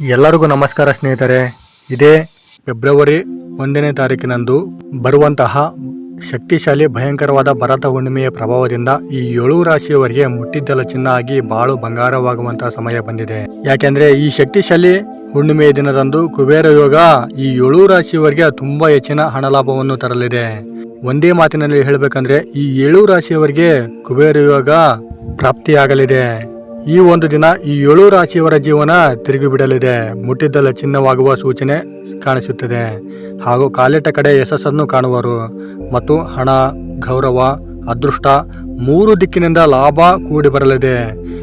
ಎಲ್ಲರಿಗೂ ನಮಸ್ಕಾರ ಸ್ನೇಹಿತರೆ. ಇದೇ ಫೆಬ್ರವರಿ ಒಂದನೇ ತಾರೀಕಿನಂದು ಬರುವಂತಹ ಶಕ್ತಿಶಾಲಿ ಭಯಂಕರವಾದ ಭರತ ಹುಣ್ಣಿಮೆಯ ಪ್ರಭಾವದಿಂದ ಈ ಏಳು ರಾಶಿಯವರಿಗೆ ಮುಟ್ಟಿದ್ದಲ ಚಿನ್ನ ಆಗಿ ಬಾಳು ಬಂಗಾರವಾಗುವಂತಹ ಸಮಯ ಬಂದಿದೆ. ಯಾಕೆಂದ್ರೆ ಈ ಶಕ್ತಿಶಾಲಿ ಹುಣ್ಣಿಮೆಯ ದಿನದಂದು ಕುಬೇರ ಯೋಗ ಈ ಏಳು ರಾಶಿಯವರಿಗೆ ತುಂಬಾ ಹೆಚ್ಚಿನ ಹಣ ಲಾಭವನ್ನು ತರಲಿದೆ. ಒಂದೇ ಮಾತಿನಲ್ಲಿ ಹೇಳಬೇಕಂದ್ರೆ ಈ ಏಳು ರಾಶಿಯವರಿಗೆ ಕುಬೇರ ಯೋಗ ಪ್ರಾಪ್ತಿಯಾಗಲಿದೆ. ಈ ಒಂದು ದಿನ ಈ ಏಳು ರಾಶಿಯವರ ಜೀವನ ತಿರುಗಿ ಬಿಡಲಿದೆ ಮುಟ್ಟಿದ್ದಲ್ಲ ಚಿನ್ನವಾಗುವ ಸೂಚನೆ ಕಾಣಿಸುತ್ತದೆ. ಹಾಗೂ ಕಾಲಿಟ್ಟ ಕಡೆ ಯಶಸ್ಸನ್ನು ಕಾಣುವರು. ಮತ್ತು ಹಣ, ಗೌರವ, ಅದೃಷ್ಟ ಮೂರು ದಿಕ್ಕಿನಿಂದ ಲಾಭ ಕೂಡಿ ಬರಲಿದೆ.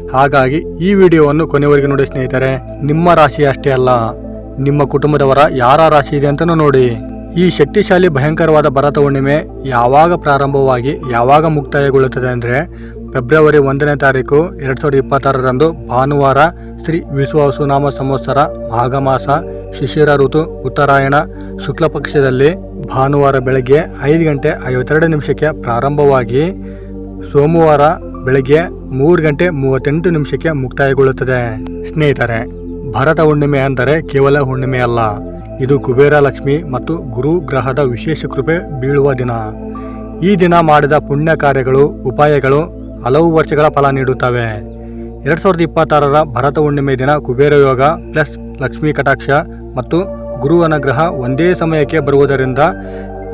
ಹಾಗಾಗಿ ಈ ವಿಡಿಯೋವನ್ನು ಕೊನೆವರೆಗೆ ನೋಡಿ ಸ್ನೇಹಿತರೆ, ನಿಮ್ಮ ರಾಶಿ ಅಷ್ಟೇ ಅಲ್ಲ, ನಿಮ್ಮ ಕುಟುಂಬದವರ ಯಾರ ರಾಶಿ ಇದೆ ಅಂತಲೂ ನೋಡಿ. ಈ ಶಕ್ತಿಶಾಲಿ ಭಯಂಕರವಾದ ಭರತ ಹುಣ್ಣಿಮೆ ಯಾವಾಗ ಪ್ರಾರಂಭವಾಗಿ ಯಾವಾಗ ಮುಕ್ತಾಯಗೊಳ್ಳುತ್ತದೆ ಅಂದರೆ ಫೆಬ್ರವರಿ ಒಂದನೇ ತಾರೀಕು ಎರಡು ಸಾವಿರದ ಇಪ್ಪತ್ತಾರರಂದು ಭಾನುವಾರ ಶ್ರೀ ವಿಶ್ವಾಸುನಾಮ ಸಂವತ್ಸರ ಮಾಘ ಮಾಸ ಶಿಶಿರ ಋತು ಉತ್ತರಾಯಣ ಶುಕ್ಲ ಪಕ್ಷದಲ್ಲಿ ಭಾನುವಾರ ಬೆಳಗ್ಗೆ ಐದು ಗಂಟೆ ಐವತ್ತೆರಡು ನಿಮಿಷಕ್ಕೆ ಪ್ರಾರಂಭವಾಗಿ ಸೋಮವಾರ ಬೆಳಗ್ಗೆ ಮೂರು ಗಂಟೆ ಮೂವತ್ತೆಂಟು ನಿಮಿಷಕ್ಕೆ ಮುಕ್ತಾಯಗೊಳ್ಳುತ್ತದೆ. ಸ್ನೇಹಿತರೆ, ಭರತ ಹುಣ್ಣಿಮೆ ಅಂದರೆ ಕೇವಲ ಹುಣ್ಣಿಮೆ ಅಲ್ಲ. ಇದು ಕುಬೇರ ಲಕ್ಷ್ಮಿ ಮತ್ತು ಗುರು ಗ್ರಹದ ವಿಶೇಷ ಕೃಪೆ ಬೀಳುವ ದಿನ. ಈ ದಿನ ಮಾಡಿದ ಪುಣ್ಯ ಕಾರ್ಯಗಳು, ಉಪಾಯಗಳು ಹಲವು ವರ್ಷಗಳ ಫಲ ನೀಡುತ್ತವೆ. ಎರಡು ಸಾವಿರದ ಇಪ್ಪತ್ತಾರರ ಭರತ ಹುಣ್ಣಿಮೆ ದಿನ ಕುಬೇರ ಯೋಗ ಪ್ಲಸ್ ಲಕ್ಷ್ಮೀ ಕಟಾಕ್ಷ ಮತ್ತು ಗುರು ಅನುಗ್ರಹ ಒಂದೇ ಸಮಯಕ್ಕೆ ಬರುವುದರಿಂದ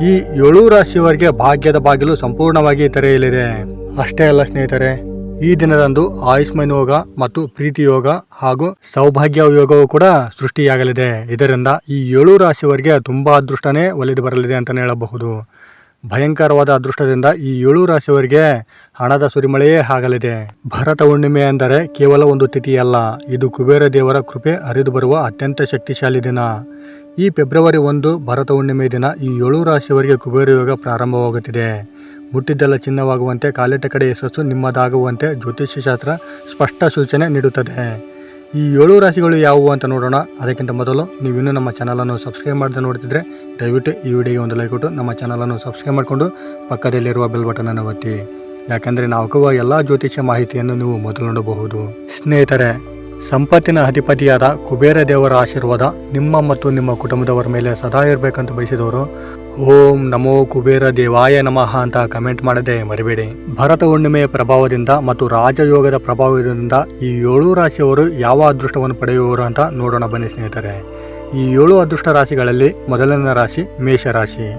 ಈ ಏಳು ರಾಶಿಯವರಿಗೆ ಭಾಗ್ಯದ ಬಾಗಿಲು ಸಂಪೂರ್ಣವಾಗಿ ತೆರೆಯಲಿದೆ. ಅಷ್ಟೇ ಅಲ್ಲ ಸ್ನೇಹಿತರೆ, ಈ ದಿನದಂದು ಆಯುಷ್ಮಾನ್ ಯೋಗ ಮತ್ತು ಪ್ರೀತಿ ಯೋಗ ಹಾಗೂ ಸೌಭಾಗ್ಯ ಯೋಗವು ಕೂಡ ಸೃಷ್ಟಿಯಾಗಲಿದೆ. ಇದರಿಂದ ಈ ಏಳು ರಾಶಿಯವರಿಗೆ ತುಂಬಾ ಅದೃಷ್ಟನೇ ಒಲಿದು ಬರಲಿದೆ ಅಂತಲೇ ಹೇಳಬಹುದು. ಭಯಂಕರವಾದ ಅದೃಷ್ಟದಿಂದ ಈ ಏಳು ರಾಶಿಯವರಿಗೆ ಹಣದ ಸುರಿಮಳೆಯೇ ಆಗಲಿದೆ. ಭರತ ಹುಣ್ಣಿಮೆ ಅಂದರೆ ಕೇವಲ ಒಂದು ತಿಥಿಯಲ್ಲ. ಇದು ಕುಬೇರ ದೇವರ ಕೃಪೆ ಹರಿದು ಬರುವ ಅತ್ಯಂತ ಶಕ್ತಿಶಾಲಿ ದಿನ. ಈ ಫೆಬ್ರವರಿ ಒಂದು ಭರತ ಹುಣ್ಣಿಮೆ ದಿನ ಈ ಏಳು ರಾಶಿಯವರಿಗೆ ಕುಬೇರ ಯೋಗ ಪ್ರಾರಂಭವಾಗುತ್ತಿದೆ. ಮುಟ್ಟಿದ್ದೆಲ್ಲ ಚಿನ್ನವಾಗುವಂತೆ ಕಾಲಿಟ್ಟ ಕಡೆ ಯಶಸ್ಸು ನಿಮ್ಮದಾಗುವಂತೆ ಜ್ಯೋತಿಷ್ಯಶಾಸ್ತ್ರ ಸ್ಪಷ್ಟ ಸೂಚನೆ ನೀಡುತ್ತದೆ. ಈ ಏಳು ರಾಶಿಗಳು ಯಾವುವು ಅಂತ ನೋಡೋಣ. ಅದಕ್ಕಿಂತ ಮೊದಲು ನೀವಿನ್ನೂ ನಮ್ಮ ಚಾನಲನ್ನು ಸಬ್ಸ್ಕ್ರೈಬ್ ಮಾಡದೆ ನೋಡ್ತಿದ್ರೆ ದಯವಿಟ್ಟು ಈ ವಿಡಿಯೋಗೆ ಒಂದು ಲೈಕ್ ಕೊಟ್ಟು ನಮ್ಮ ಚಾನಲನ್ನು ಸಬ್ಸ್ಕ್ರೈಬ್ ಮಾಡಿಕೊಂಡು ಪಕ್ಕದಲ್ಲಿರುವ ಬೆಲ್ ಬಟನನ್ನು ಒತ್ತಿ. ಯಾಕೆಂದರೆ ನಾವು ಹಾಕುವ ಎಲ್ಲ ಜ್ಯೋತಿಷ್ಯ ಮಾಹಿತಿಯನ್ನು ನೀವು ಮೊದಲು ನೋಡಬಹುದು. ಸ್ನೇಹಿತರೆ ಸಂಪತ್ತಿನ ಅಧಿಪತಿಯಾದ ಕುಬೇರ ದೇವರ ಆಶೀರ್ವಾದ ನಿಮ್ಮ ಮತ್ತು ನಿಮ್ಮ ಕುಟುಂಬದವರ ಮೇಲೆ ಸದಾ ಇರಬೇಕಂತ ಬಯಸಿದವರು, ಓಂ ನಮೋ ಕುಬೇರ ದೇವಾಯ ನಮಃ ಅಂತ ಕಮೆಂಟ್ ಮಾಡದೆ ಮರಿಬೇಡಿ. ಭರತ ಹುಣ್ಣಿಮೆಯ ಪ್ರಭಾವದಿಂದ ಮತ್ತು ರಾಜಯೋಗದ ಪ್ರಭಾವದಿಂದ ಈ ಏಳು ರಾಶಿಯವರು ಯಾವ ಅದೃಷ್ಟವನ್ನು ಪಡೆಯುವರು ಅಂತ ನೋಡೋಣ ಬನ್ನಿ ಸ್ನೇಹಿತರೆ. ಈ ಏಳು ಅದೃಷ್ಟ ರಾಶಿಗಳಲ್ಲಿ ಮೊದಲನೇ ರಾಶಿ ಮೇಷರಾಶಿ.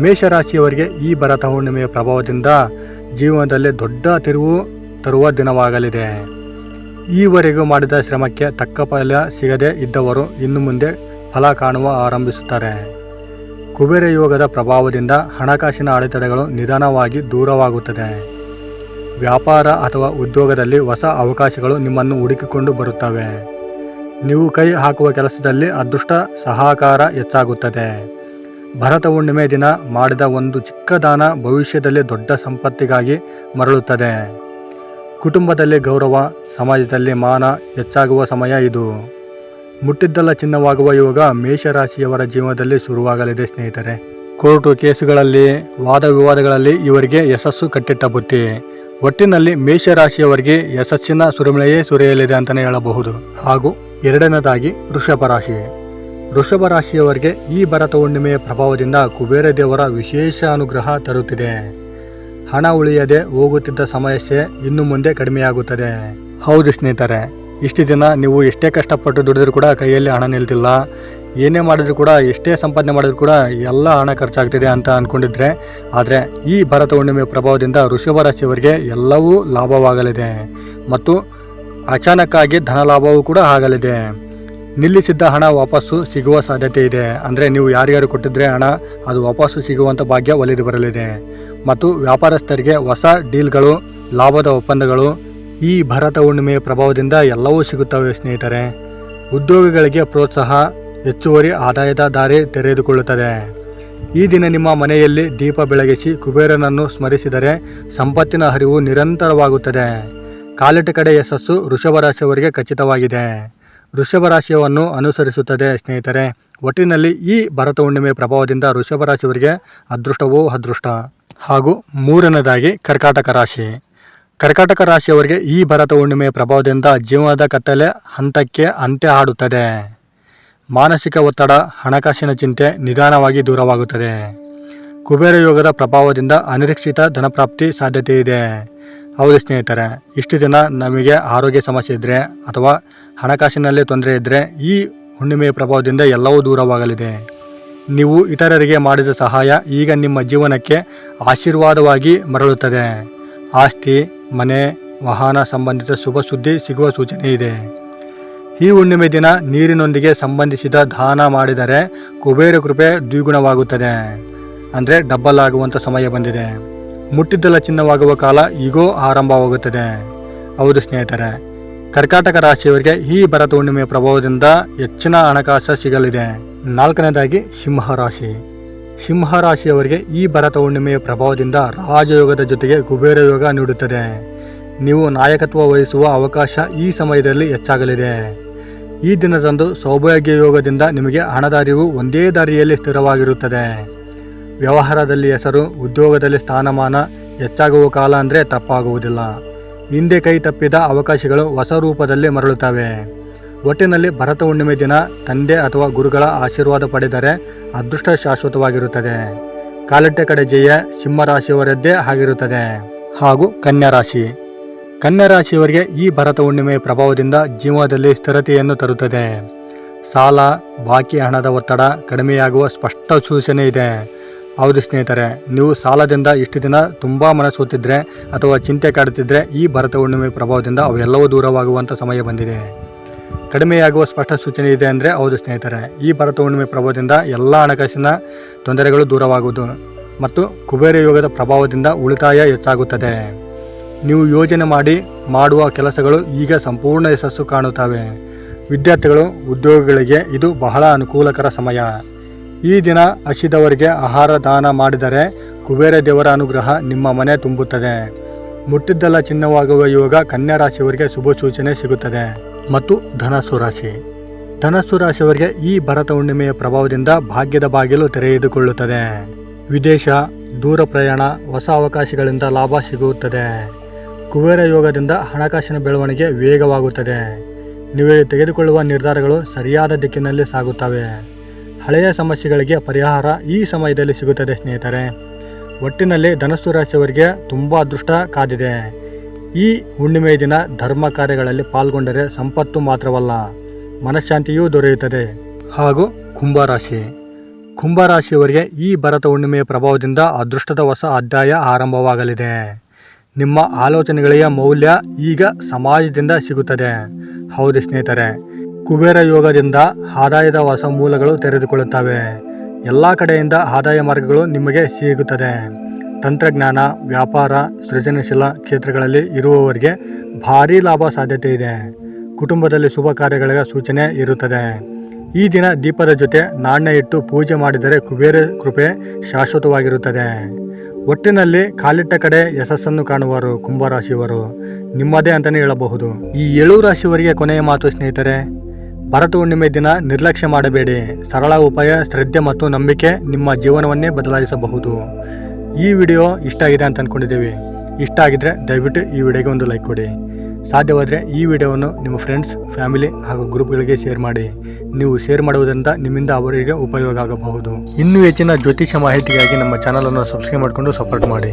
ಮೇಷರಾಶಿಯವರಿಗೆ ಈ ಭರತ ಹುಣ್ಣಿಮೆಯ ಪ್ರಭಾವದಿಂದ ಜೀವನದಲ್ಲಿ ದೊಡ್ಡ ತಿರುವು ತರುವ ದಿನವಾಗಲಿದೆ. ಈವರೆಗೂ ಮಾಡಿದ ಶ್ರಮಕ್ಕೆ ತಕ್ಕ ಫಲ ಸಿಗದೇ ಇದ್ದವರು ಇನ್ನು ಮುಂದೆ ಫಲ ಕಾಣುವ ಆರಂಭಿಸುತ್ತಾರೆ. ಕುಬೇರ ಯೋಗದ ಪ್ರಭಾವದಿಂದ ಹಣಕಾಸಿನ ಅಡೆತಡೆಗಳು ನಿಧಾನವಾಗಿ ದೂರವಾಗುತ್ತದೆ. ವ್ಯಾಪಾರ ಅಥವಾ ಉದ್ಯೋಗದಲ್ಲಿ ಹೊಸ ಅವಕಾಶಗಳು ನಿಮ್ಮನ್ನು ಹುಡುಕಿಕೊಂಡು ಬರುತ್ತವೆ. ನೀವು ಕೈ ಹಾಕುವ ಕೆಲಸದಲ್ಲಿ ಅದೃಷ್ಟ ಸಹಕಾರ ಹೆಚ್ಚಾಗುತ್ತದೆ. ಭರತ ಹುಣ್ಣಿಮೆ ದಿನ ಮಾಡಿದ ಒಂದು ಚಿಕ್ಕ ದಾನ ಭವಿಷ್ಯದಲ್ಲಿ ದೊಡ್ಡ ಸಂಪತ್ತಿಗಾಗಿ ಮರಳುತ್ತದೆ. ಕುಟುಂಬದಲ್ಲಿ ಗೌರವ, ಸಮಾಜದಲ್ಲಿ ಮಾನ, ಹೆಚ್ಚಾಗುವ ಸಮಯ ಇದು. ಮುಟ್ಟಿದ್ದಲ್ಲ ಚಿನ್ನವಾಗುವ ಯೋಗ ಮೇಷರಾಶಿಯವರ ಜೀವನದಲ್ಲಿ ಶುರುವಾಗಲಿದೆ ಸ್ನೇಹಿತರೆ. ಕೋರ್ಟು ಕೇಸುಗಳಲ್ಲಿ, ವಾದ ವಿವಾದಗಳಲ್ಲಿ ಇವರಿಗೆ ಯಶಸ್ಸು ಕಟ್ಟಿಟ್ಟ ಬುತ್ತಿ ಒಟ್ಟಿನಲ್ಲಿ ಮೇಷರಾಶಿಯವರಿಗೆ ಯಶಸ್ಸಿನ ಸುರಿಮಳೆಯೇ ಸುರಿಯಲಿದೆ ಅಂತಲೇ ಹೇಳಬಹುದು. ಹಾಗೂ ಎರಡನೇದಾಗಿ ವೃಷಭ ರಾಶಿ. ವೃಷಭ ರಾಶಿಯವರಿಗೆ ಈ ಭರತ ಹುಣ್ಣಿಮೆಯ ಪ್ರಭಾವದಿಂದ ಕುಬೇರ ದೇವರ ವಿಶೇಷ ಅನುಗ್ರಹ ತರುತ್ತಿದೆ. ಹಣ ಉಳಿಯದೆ ಹೋಗುತ್ತಿದ್ದ ಸಮಸ್ಯೆ ಇನ್ನು ಮುಂದೆ ಕಡಿಮೆಯಾಗುತ್ತದೆ. ಹೌದು ಸ್ನೇಹಿತರೆ, ಇಷ್ಟು ದಿನ ನೀವು ಎಷ್ಟೇ ಕಷ್ಟಪಟ್ಟು ದುಡಿದ್ರೂ ಕೂಡ ಕೈಯಲ್ಲಿ ಹಣ ನಿಲ್ತಿಲ್ಲ ಏನೇ ಮಾಡಿದ್ರು ಕೂಡ, ಎಷ್ಟೇ ಸಂಪಾದನೆ ಮಾಡಿದ್ರು ಕೂಡ ಎಲ್ಲ ಹಣ ಖರ್ಚಾಗ್ತಿದೆ ಅಂತ ಅಂದ್ಕೊಂಡಿದ್ರೆ ಆದರೆ ಈ ಭರತ ಹುಣ್ಣಿಮೆ ಪ್ರಭಾವದಿಂದ ವೃಷಭ ರಾಶಿಯವರಿಗೆ ಎಲ್ಲವೂ ಲಾಭವಾಗಲಿದೆ. ಮತ್ತು ಅಚಾನಕ್ಕಾಗಿ ಧನ ಲಾಭವೂ ಕೂಡ ಆಗಲಿದೆ. ನಿಲ್ಲಿಸಿದ್ದ ಹಣ ವಾಪಸ್ಸು ಸಿಗುವ ಸಾಧ್ಯತೆ ಇದೆ. ಅಂದರೆ ನೀವು ಯಾರ್ಯಾರು ಕೊಟ್ಟಿದ್ರೆ ಹಣ, ಅದು ವಾಪಸ್ಸು ಸಿಗುವಂಥ ಭಾಗ್ಯ ಒಲಿದು ಬರಲಿದೆ. ಮತ್ತು ವ್ಯಾಪಾರಸ್ಥರಿಗೆ ಹೊಸ ಡೀಲ್ಗಳು, ಲಾಭದ ಒಪ್ಪಂದಗಳು, ಈ ಭರತ ಹುಣ್ಣಿಮೆಯ ಪ್ರಭಾವದಿಂದ ಎಲ್ಲವೂ ಸಿಗುತ್ತವೆ ಸ್ನೇಹಿತರೆ. ಉದ್ಯೋಗಿಗಳಿಗೆ ಪ್ರೋತ್ಸಾಹ, ಹೆಚ್ಚುವರಿ ಆದಾಯದ ದಾರಿ ತೆರೆದುಕೊಳ್ಳುತ್ತದೆ. ಈ ದಿನ ನಿಮ್ಮ ಮನೆಯಲ್ಲಿ ದೀಪ ಬೆಳಗಿಸಿ ಕುಬೇರನನ್ನು ಸ್ಮರಿಸಿದರೆ ಸಂಪತ್ತಿನ ಹರಿವು ನಿರಂತರವಾಗುತ್ತದೆ. ಕಾಲಿಟ ಕಡೆ ಯಶಸ್ಸು ವೃಷಭ ರಾಶಿಯವರಿಗೆ ಖಚಿತವಾಗಿದೆ. ವೃಷಭ ರಾಶಿಯವನ್ನು ಅನುಸರಿಸುತ್ತದೆ, ಸ್ನೇಹಿತರೆ. ಒಟ್ಟಿನಲ್ಲಿ ಈ ಭರತ ಹುಣ್ಣಿಮೆ ಪ್ರಭಾವದಿಂದ ಋಷಭ ರಾಶಿಯವರಿಗೆ ಅದೃಷ್ಟವೋ ಅದೃಷ್ಟ? ಹಾಗೂ ಮೂರನೇದಾಗಿ ಕರ್ಕಾಟಕ ರಾಶಿ. ಕರ್ಕಾಟಕ ರಾಶಿಯವರಿಗೆ ಈ ಭರತ ಹುಣ್ಣಿಮೆಯ ಪ್ರಭಾವದಿಂದ ಜೀವನದ ಕತ್ತಲೆ ಹಂತಕ್ಕೆ ಅಂತ್ಯ ಹಾಡುತ್ತದೆ. ಮಾನಸಿಕ ಒತ್ತಡ, ಹಣಕಾಸಿನ ಚಿಂತೆ ನಿಧಾನವಾಗಿ ದೂರವಾಗುತ್ತದೆ. ಕುಬೇರ ಯೋಗದ ಪ್ರಭಾವದಿಂದ ಅನಿರೀಕ್ಷಿತ ಧನಪ್ರಾಪ್ತಿ ಸಾಧ್ಯತೆ ಇದೆ ಹೌದು ಸ್ನೇಹಿತರೆ, ಇಷ್ಟು ದಿನ ನಮಗೆ ಆರೋಗ್ಯ ಸಮಸ್ಯೆ ಇದ್ದರೆ ಅಥವಾ ಹಣಕಾಸಿನಲ್ಲಿ ತೊಂದರೆ ಇದ್ದರೆ ಈ ಹುಣ್ಣಿಮೆಯ ಪ್ರಭಾವದಿಂದ ಎಲ್ಲವೂ ದೂರವಾಗಲಿದೆ. ನೀವು ಇತರರಿಗೆ ಮಾಡಿದ ಸಹಾಯ ಈಗ ನಿಮ್ಮ ಜೀವನಕ್ಕೆ ಆಶೀರ್ವಾದವಾಗಿ ಮರಳುತ್ತದೆ. ಆಸ್ತಿ, ಮನೆ, ವಾಹನ ಸಂಬಂಧಿತ ಶುಭ ಸುದ್ದಿ ಸಿಗುವ ಸೂಚನೆ ಇದೆ. ಈ ಹುಣ್ಣಿಮೆ ದಿನ ನೀರಿನೊಂದಿಗೆ ಸಂಬಂಧಿಸಿದ ದಾನ ಮಾಡಿದರೆ ಕುಬೇರ ಕೃಪೆ ದ್ವಿಗುಣವಾಗುತ್ತದೆ. ಅಂದರೆ ಡಬ್ಬಲ್ ಆಗುವಂಥ ಸಮಯ ಬಂದಿದೆ. ಮುಟ್ಟಿದ್ದಲ ಚಿನ್ನವಾಗುವ ಕಾಲ ಈಗೋ ಆರಂಭವಾಗುತ್ತದೆ. ಹೌದು ಸ್ನೇಹಿತರೆ, ಕರ್ಕಾಟಕ ರಾಶಿಯವರಿಗೆ ಈ ಭರತ ಹುಣ್ಣಿಮೆಯ ಪ್ರಭಾವದಿಂದ ಹೆಚ್ಚಿನ ಹಣಕಾಸು ಸಿಗಲಿದೆ. ನಾಲ್ಕನೇದಾಗಿ ಸಿಂಹ ರಾಶಿ ಸಿಂಹ ರಾಶಿಯವರಿಗೆ ಈ ಭರತ ಹುಣ್ಣಿಮೆಯ ಪ್ರಭಾವದಿಂದ ರಾಜಯೋಗದ ಜೊತೆಗೆ ಕುಬೇರ ಯೋಗ ನೀಡುತ್ತದೆ. ನೀವು ನಾಯಕತ್ವ ವಹಿಸುವ ಅವಕಾಶ ಈ ಸಮಯದಲ್ಲಿ ಹೆಚ್ಚಾಗಲಿದೆ. ಈ ದಿನದಂದು ಸೌಭಾಗ್ಯ ಯೋಗದಿಂದ ನಿಮಗೆ ಹಣದ ಅರಿವು ಒಂದೇ ದಾರಿಯಲ್ಲಿ ಸ್ಥಿರವಾಗಿರುತ್ತದೆ. ವ್ಯವಹಾರದಲ್ಲಿ ಹೆಸರು, ಉದ್ಯೋಗದಲ್ಲಿ ಸ್ಥಾನಮಾನ, ಹೆಚ್ಚಾಗುವ ಕಾಲ ಅಂದರೆ ತಪ್ಪಾಗುವುದಿಲ್ಲ. ಹಿಂದೆ ಕೈ ತಪ್ಪಿದ ಅವಕಾಶಗಳು ಹೊಸ ರೂಪದಲ್ಲಿ ಮರಳುತ್ತವೆ. ಒಟ್ಟಿನಲ್ಲಿ ಭರತ ಹುಣ್ಣಿಮೆ ದಿನ ತಂದೆ ಅಥವಾ ಗುರುಗಳ ಆಶೀರ್ವಾದ ಪಡೆದರೆ ಅದೃಷ್ಟ ಶಾಶ್ವತವಾಗಿರುತ್ತದೆ. ಕಾಲಿಟ್ಟ ಕಡೆ ಜಯ ಸಿಂಹರಾಶಿಯವರದ್ದೇ ಆಗಿರುತ್ತದೆ. ಹಾಗೂ ಕನ್ಯಾ ರಾಶಿ. ಕನ್ಯಾ ರಾಶಿಯವರಿಗೆ ಈ ಭರತ ಹುಣ್ಣಿಮೆಯ ಪ್ರಭಾವದಿಂದ ಜೀವನದಲ್ಲಿ ಸ್ಥಿರತೆಯನ್ನು ತರುತ್ತದೆ. ಸಾಲ, ಬಾಕಿ ಹಣದ ಒತ್ತಡ ಕಡಿಮೆಯಾಗುವ ಸ್ಪಷ್ಟ ಸೂಚನೆ ಇದೆ. ಹೌದು ಸ್ನೇಹಿತರೆ, ನೀವು ಸಾಲದಿಂದ ಇಷ್ಟು ದಿನ ತುಂಬ ಮನಸ್ಸೋತಿದ್ರೆ ಅಥವಾ ಚಿಂತೆ ಕಾಡುತ್ತಿದ್ದರೆ ಈ ಭರತ ಹುಣ್ಣಿಮೆ ಪ್ರಭಾವದಿಂದ ಅವೆಲ್ಲವೂ ದೂರವಾಗುವಂಥ ಸಮಯ ಬಂದಿದೆ. ಕಡಿಮೆಯಾಗುವ ಸ್ಪಷ್ಟ ಸೂಚನೆ ಇದೆ ಅಂದರೆ ಹೌದು ಸ್ನೇಹಿತರೆ, ಈ ಭರತ ಹುಣ್ಣಿಮೆ ಪ್ರಭಾವದಿಂದ ಎಲ್ಲ ಹಣಕಾಸಿನ ತೊಂದರೆಗಳು ದೂರವಾಗುವುದು ಮತ್ತು ಕುಬೇರ ಯೋಗದ ಪ್ರಭಾವದಿಂದ ಉಳಿತಾಯ ಹೆಚ್ಚಾಗುತ್ತದೆ. ನೀವು ಯೋಜನೆ ಮಾಡಿ ಮಾಡುವ ಕೆಲಸಗಳು ಈಗ ಸಂಪೂರ್ಣ ಯಶಸ್ಸು ಕಾಣುತ್ತವೆ. ವಿದ್ಯಾರ್ಥಿಗಳು, ಉದ್ಯೋಗಿಗಳಿಗೆ ಇದು ಬಹಳ ಅನುಕೂಲಕರ ಸಮಯ. ಈ ದಿನ ಹಸಿದವರಿಗೆ ಆಹಾರ ದಾನ ಮಾಡಿದರೆ ಕುಬೇರ ದೇವರ ಅನುಗ್ರಹ ನಿಮ್ಮ ಮನೆ ತುಂಬುತ್ತದೆ. ಮುಟ್ಟಿದ್ದಲ್ಲ ಚಿನ್ನವಾಗುವ ಯೋಗ ಕನ್ಯಾ ರಾಶಿಯವರಿಗೆ ಶುಭ ಸೂಚನೆ ಸಿಗುತ್ತದೆ. ಮತ್ತು ಧನಸ್ಸು ರಾಶಿ. ಧನಸ್ಸು ರಾಶಿಯವರಿಗೆ ಈ ಭರತ ಹುಣ್ಣಿಮೆಯ ಪ್ರಭಾವದಿಂದ ಭಾಗ್ಯದ ಬಾಗಿಲು ತೆರೆದುಕೊಳ್ಳುತ್ತದೆ ವಿದೇಶ, ದೂರ ಪ್ರಯಾಣ, ಹೊಸ ಅವಕಾಶಗಳಿಂದ ಲಾಭ ಸಿಗುತ್ತದೆ. ಕುಬೇರ ಯೋಗದಿಂದ ಹಣಕಾಸಿನ ಬೆಳವಣಿಗೆ ವೇಗವಾಗುತ್ತದೆ. ನೀವು ತೆಗೆದುಕೊಳ್ಳುವ ನಿರ್ಧಾರಗಳು ಸರಿಯಾದ ದಿಕ್ಕಿನಲ್ಲಿ ಸಾಗುತ್ತವೆ. ಹಳೆಯ ಸಮಸ್ಯೆಗಳಿಗೆ ಪರಿಹಾರ ಈ ಸಮಯದಲ್ಲಿ ಸಿಗುತ್ತದೆ ಸ್ನೇಹಿತರೆ. ಒಟ್ಟಿನಲ್ಲಿ ಧನಸ್ಸು ರಾಶಿಯವರಿಗೆ ತುಂಬ ಅದೃಷ್ಟ ಕಾದಿದೆ. ಈ ಹುಣ್ಣಿಮೆಯ ದಿನ ಧರ್ಮ ಕಾರ್ಯಗಳಲ್ಲಿ ಪಾಲ್ಗೊಂಡರೆ ಸಂಪತ್ತು ಮಾತ್ರವಲ್ಲ, ಮನಃಶಾಂತಿಯೂ ದೊರೆಯುತ್ತದೆ. ಹಾಗೂ ಕುಂಭರಾಶಿ. ಕುಂಭರಾಶಿಯವರಿಗೆ ಈ ಭರತ ಹುಣ್ಣಿಮೆಯ ಪ್ರಭಾವದಿಂದ ಅದೃಷ್ಟದ ಹೊಸ ಅಧ್ಯಾಯ ಆರಂಭವಾಗಲಿದೆ. ನಿಮ್ಮ ಆಲೋಚನೆಗಳಿಗೆ ಮೌಲ್ಯ ಈಗ ಸಮಾಜದಿಂದ ಸಿಗುತ್ತದೆ. ಹೌದು ಸ್ನೇಹಿತರೆ ಕುಬೇರ ಯೋಗದಿಂದ ಆದಾಯದ ಹೊಸ ಮೂಲಗಳು ತೆರೆದುಕೊಳ್ಳುತ್ತವೆ. ಎಲ್ಲ ಕಡೆಯಿಂದ ಆದಾಯ ಮಾರ್ಗಗಳು ನಿಮಗೆ ಸಿಗುತ್ತದೆ. ತಂತ್ರಜ್ಞಾನ, ವ್ಯಾಪಾರ, ಸೃಜನಶೀಲ ಕ್ಷೇತ್ರಗಳಲ್ಲಿ ಇರುವವರಿಗೆ ಭಾರೀ ಲಾಭ ಸಾಧ್ಯತೆ ಇದೆ. ಕುಟುಂಬದಲ್ಲಿ ಶುಭ ಕಾರ್ಯಗಳ ಸೂಚನೆ ಇರುತ್ತದೆ. ಈ ದಿನ ದೀಪದ ಜೊತೆ ನಾಣ್ಯ ಇಟ್ಟು ಪೂಜೆ ಮಾಡಿದರೆ ಕುಬೇರ ಕೃಪೆ ಶಾಶ್ವತವಾಗಿರುತ್ತದೆ. ಒಟ್ಟಿನಲ್ಲಿ ಕಾಲಿಟ್ಟ ಕಡೆ ಯಶಸ್ಸನ್ನು ಕಾಣುವರು ಕುಂಭರಾಶಿಯವರು. ನಿಮ್ಮದೇ ಅಂತಲೇ ಹೇಳಬಹುದು. ಈ ಏಳು ರಾಶಿಯವರಿಗೆ ಕೊನೆಯ ಮಾತು ಸ್ನೇಹಿತರೆ ಭರತ ಹುಣ್ಣಿಮೆ ದಿನ ನಿರ್ಲಕ್ಷ್ಯ ಮಾಡಬೇಡಿ. ಸರಳ ಉಪಾಯ, ಶ್ರದ್ಧೆ ಮತ್ತು ನಂಬಿಕೆ ನಿಮ್ಮ ಜೀವನವನ್ನೇ ಬದಲಾಯಿಸಬಹುದು. ಈ ವಿಡಿಯೋ ಇಷ್ಟ ಆಗಿದೆ ಅಂತ ಅಂದ್ಕೊಂಡಿದ್ದೀವಿ ಇಷ್ಟ ಆಗಿದ್ರೆ ದಯವಿಟ್ಟು ಈ ವಿಡಿಯೋಗೆ ಒಂದು ಲೈಕ್ ಕೊಡಿ. ಸಾಧ್ಯವಾದರೆ ಈ ವಿಡಿಯೋವನ್ನು ನಿಮ್ಮ ಫ್ರೆಂಡ್ಸ್, ಫ್ಯಾಮಿಲಿ ಹಾಗೂ ಗ್ರೂಪ್ಗಳಿಗೆ ಶೇರ್ ಮಾಡಿ. ನೀವು ಶೇರ್ ಮಾಡುವುದರಿಂದ ನಿಮ್ಮಿಂದ ಅವರಿಗೆ ಉಪಯೋಗ ಆಗಬಹುದು. ಇನ್ನೂ ಹೆಚ್ಚಿನ ಜ್ಯೋತಿಷ ಮಾಹಿತಿಗಾಗಿ ನಮ್ಮ ಚಾನಲನ್ನು ಸಬ್ಸ್ಕ್ರೈಬ್ ಮಾಡಿಕೊಂಡು ಸಪೋರ್ಟ್ ಮಾಡಿ.